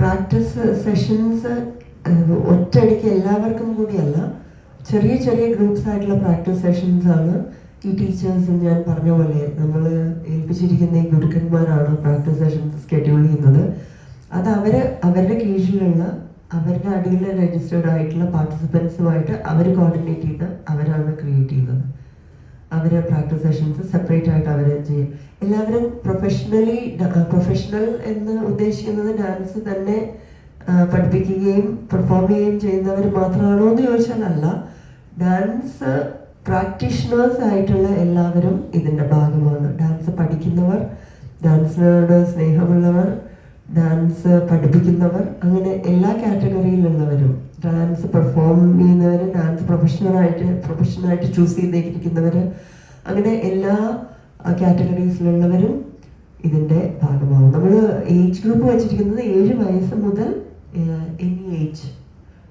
Practice sessions ഒറ്റയടിക്ക് എല്ലാവർക്കും കൂടിയല്ല ചെറിയ ചെറിയ ഗ്രൂപ്പ്സ് ആയിട്ടുള്ള പ്രാക്ടീസ് സെഷൻസ് ആണ് ഈ ടീച്ചേഴ്സ് ഞാൻ പറഞ്ഞ പോലെ നമ്മൾ ഏൽപ്പിച്ചിരിക്കുന്ന ഈ ഗുരുക്കന്മാരാണ് പ്രാക്ടീസ് സെഷൻസ് സ്കെഡ്യൂൾ ചെയ്യുന്നത്. അത് അവർ അവരുടെ കീഴിലുള്ള അവരുടെ അടിയിൽ രജിസ്റ്റേർഡ് ആയിട്ടുള്ള പാർട്ടിസിപ്പൻസുമായിട്ട് അവർ കോർഡിനേറ്റ് ചെയ്ത് അവരാണ് ക്രിയേറ്റ് ചെയ്യുന്നത്. അവർ പ്രാക്ടീസ് സെഷൻസ് സെപ്പറേറ്റ് ആയിട്ട് അവർ ചെയ്യും. എല്ലാവരും പ്രൊഫഷണലി പ്രൊഫഷണൽ എന്ന് ഉദ്ദേശിക്കുന്നത് ഡാൻസ് തന്നെ പഠിപ്പിക്കുകയും പെർഫോം ചെയ്യുകയും ചെയ്യുന്നവർ മാത്രമാണോ എന്ന് ചോദിച്ചാൽ അല്ല ഡാൻസ് പ്രാക്ടീഷണേഴ്സ് ആയിട്ടുള്ള എല്ലാവരും ഇതിന്റെ ഭാഗമാണ്. ഡാൻസ് പഠിക്കുന്നവർ ഡാൻസിനോട് സ്നേഹമുള്ളവർ ഡാൻസ് പഠിപ്പിക്കുന്നവർ അങ്ങനെ എല്ലാ കാറ്റഗറിയിലുള്ളവരും ഡാൻസ് പെർഫോം ചെയ്യുന്നവർ ഡാൻസ് പ്രൊഫഷണലായിട്ട് പ്രൊഫഷണലായിട്ട് ചൂസ് ചെയ്തേക്കിരിക്കുന്നവർ അങ്ങനെ എല്ലാ കാറ്റഗറീസിലുള്ളവരും ഇതിന്റെ ഭാഗമാവും. നമ്മൾ ഏജ് ഗ്രൂപ്പ് വെച്ചിരിക്കുന്നത് ഏഴ് വയസ്സ് മുതൽ എനി ഏജ്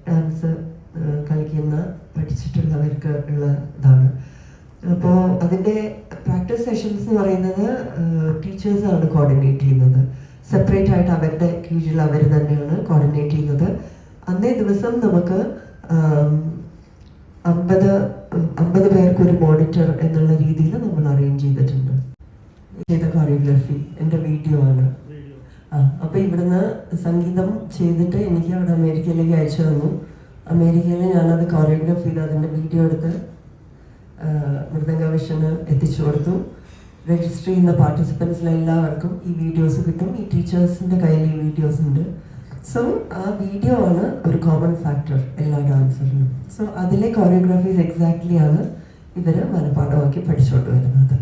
ഡാൻസ് കളിക്കുന്ന പഠിച്ചിട്ടുള്ളവർക്ക് ഉള്ള ഇതാണ്. അപ്പോൾ അതിന്റെ പ്രാക്ടീസ് സെഷൻസ് എന്ന് പറയുന്നത് ടീച്ചേഴ്സാണ് കോർഡിനേറ്റ് ചെയ്യുന്നത്. സെപ്പറേറ്റ് ആയിട്ട് അവരുടെ കീഴിൽ അവർ തന്നെയാണ് കോർഡിനേറ്റ് ചെയ്യുന്നത്. അന്നേ ദിവസം നമുക്ക് അമ്പത് അമ്പത് പേർക്ക് ഒരു മോണിറ്റർ എന്നുള്ള രീതിയിൽ നമ്മൾ അറേഞ്ച് ചെയ്തിട്ടുണ്ട്. ചെയ്ത കോറിയോഗ്രാഫി എന്റെ വീഡിയോ ആണ്. ആ അപ്പൊ ഇവിടുന്ന് സംഗീതം ചെയ്തിട്ട് എനിക്ക് അവിടെ അമേരിക്കയിലേക്ക് അയച്ചു തന്നു. അമേരിക്കയിൽ ഞാനത് കോറിയോഗ്രാഫ് ചെയ്ത് അതിന്റെ വീഡിയോ എടുത്ത് മൃദംഗ വിഷന് എത്തിച്ചു കൊടുത്തു. രജിസ്റ്റർ ചെയ്യുന്ന പാർട്ടിസിപ്പൻസിൽ എല്ലാവർക്കും ഈ വീഡിയോസ് കിട്ടും. ഈ ടീച്ചേഴ്സിന്റെ കയ്യിൽ ഈ വീഡിയോസ് ഉണ്ട്. സോ ആ വീഡിയോ ആണ് ഒരു കോമൺ ഫാക്ടർ എല്ലാ ഡാൻസറിനും സോ അതിലെ കോറിയോഗ്രാഫീസ് എക്സാക്ട്ലി ആണ് ഇവർ മനഃപാഠമാക്കി പഠിച്ചോട്ട് വരുന്നത്.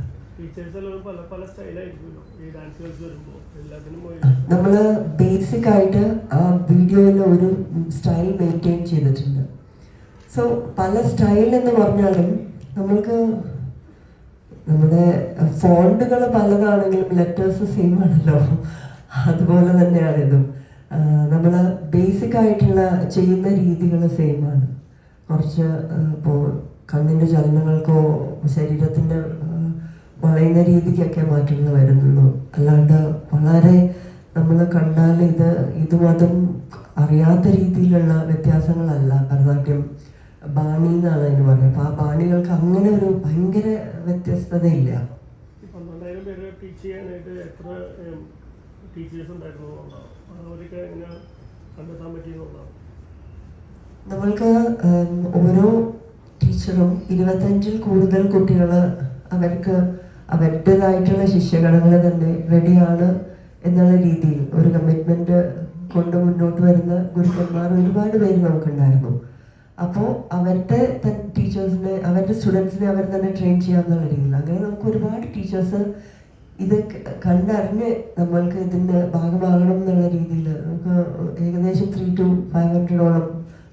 നമ്മൾ ബേസിക് ആയിട്ട് ആ വീഡിയോയിൽ ഒരു സ്റ്റൈൽ മെയിന്റെയിൻ ചെയ്തിട്ടുണ്ട്. സോ പല സ്റ്റൈൽ എന്ന് പറഞ്ഞാലും നമ്മൾക്ക് നമ്മുടെ ഫോണ്ടുകൾ പലതാണെങ്കിലും ലെറ്റേഴ്സ് സെയിം ആണല്ലോ. അതുപോലെ തന്നെയാണ് ഇതും നമ്മൾ ബേസിക് ആയിട്ടുള്ള ചെയ്യുന്ന രീതികൾ സെയിം ആണ്. കുറച്ച് ഇപ്പോൾ കണ്ണിന്റെ ചലനങ്ങൾക്കോ ശരീരത്തിന്റെ വളയുന്ന രീതിക്കൊക്കെ മാറ്റങ്ങൾ വരുന്നുള്ളൂ. അല്ലാണ്ട് വളരെ നമ്മൾ കണ്ടാൽ ഇത് ഇതും അതും അറിയാത്ത രീതിയിലുള്ള വ്യത്യാസങ്ങളല്ല. ഭരതനാട്യം ബാണി എന്നാണ് അതിന് പറയുന്നത്. അപ്പോൾ ആ ബാണികൾക്ക് അങ്ങനെ ഒരു ഭയങ്കര വ്യത്യസ്തതയില്ല. നമ്മൾക്ക് ഓരോ ടീച്ചറും ഇരുപത്തഞ്ചിൽ കൂടുതൽ കുട്ടികൾ അവർക്ക് അവരുടേതായിട്ടുള്ള ശിഷ്യഗണങ്ങൾ തന്നെ റെഡിയാണ് എന്നുള്ള രീതിയിൽ ഒരു കമ്മിറ്റ്മെന്റ് കൊണ്ട് മുന്നോട്ട് വരുന്ന ഗുരുക്കന്മാർ ഒരുപാട് പേര് നമുക്കുണ്ടായിരുന്നു. അപ്പോൾ അവരുടെ ടീച്ചേഴ്സിനെ അവരുടെ സ്റ്റുഡൻസിനെ അവർ തന്നെ ട്രെയിൻ ചെയ്യാമെന്നുള്ള രീതിയിൽ അങ്ങനെ നമുക്ക് ഒരുപാട് ടീച്ചേഴ്സ് ഇത് കണ്ടറിഞ്ഞ് നമ്മൾക്ക് ഇതിന്റെ ഭാഗമാകണം എന്നുള്ള രീതിയിൽ നമുക്ക് ഏകദേശം ത്രീ ടു ഫൈവ് ഹൺഡ്രഡോളം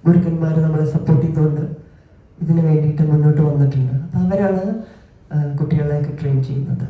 ഗുരുക്കന്മാർ നമ്മളെ സപ്പോർട്ട് ചെയ്തുകൊണ്ട് ഇതിന് വേണ്ടിയിട്ട് മുന്നോട്ട് വന്നിട്ടുണ്ട്. അപ്പം അവരാണ് കുട്ടികളെയൊക്കെ ട്രെയിൻ ചെയ്യുന്നത്.